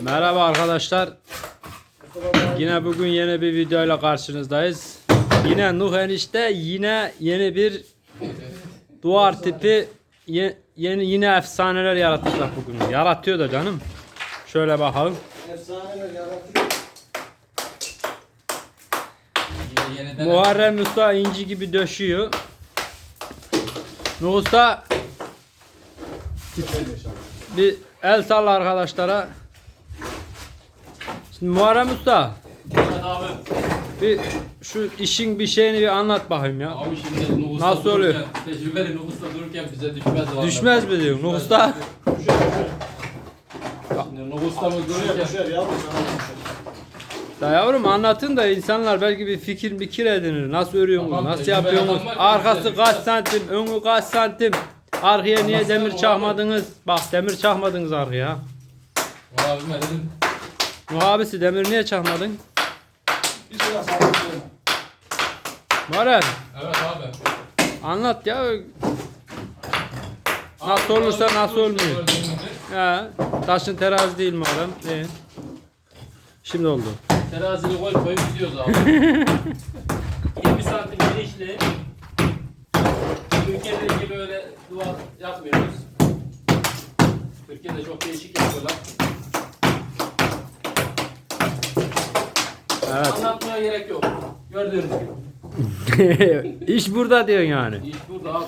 Merhaba arkadaşlar. Yine bugün yeni bir videoyla karşınızdayız. Yine Nuh enişte yine yeni bir duvar tipi ye- yeni yine efsaneler yaratacak bugün. Yaratıyor da canım. Şöyle bakalım. Efsaneler yaratıyor. Muharrem Usta inci gibi döşüyor. Nuh Usta bir el salla arkadaşlara. Şimdi Muharrem Usta Evet abi. bir şu işin bir şeyini bir anlat bakayım ya. Abi şimdi Nuhus'ta Nasıl oluyor? dururken, Tecrübeli Nuhus'ta dururken bize düşmez vallahi. Düşmez mi diyor Nuh Usta? Şimdi Nuhus'tamız Düşer dururken düşer yavrum anlatın da insanlar belki bir fikir fikir edinir. Nasıl örüyorsunuz? Tamam, Nasıl tecrübeli yapıyorsunuz? adam var ki Arkası bize kaç santim? Önü kaç santim? Arkaya niye demir o çakmadınız? Bak demir çakmadınız arkaya. abime dedim Nuh abisi demir niye çakmadın? Bir sıra. Muharrem evet abi. anlat ya. Abi, Nasıl olursa nasıl olmuyor. He, taşın terazi değil Muharrem. İyi. Şimdi oldu. Terazili koy koyup gidiyoruz abi. 20 santim genişli. Türkiye'deki gibi öyle duvar yapmıyoruz. Türkiye'de çok değişik yapıyorlar. Evet. Anlatmaya gerek yok. Gördüğünüz gibi. İş burada diyorsun yani. İş burada abi.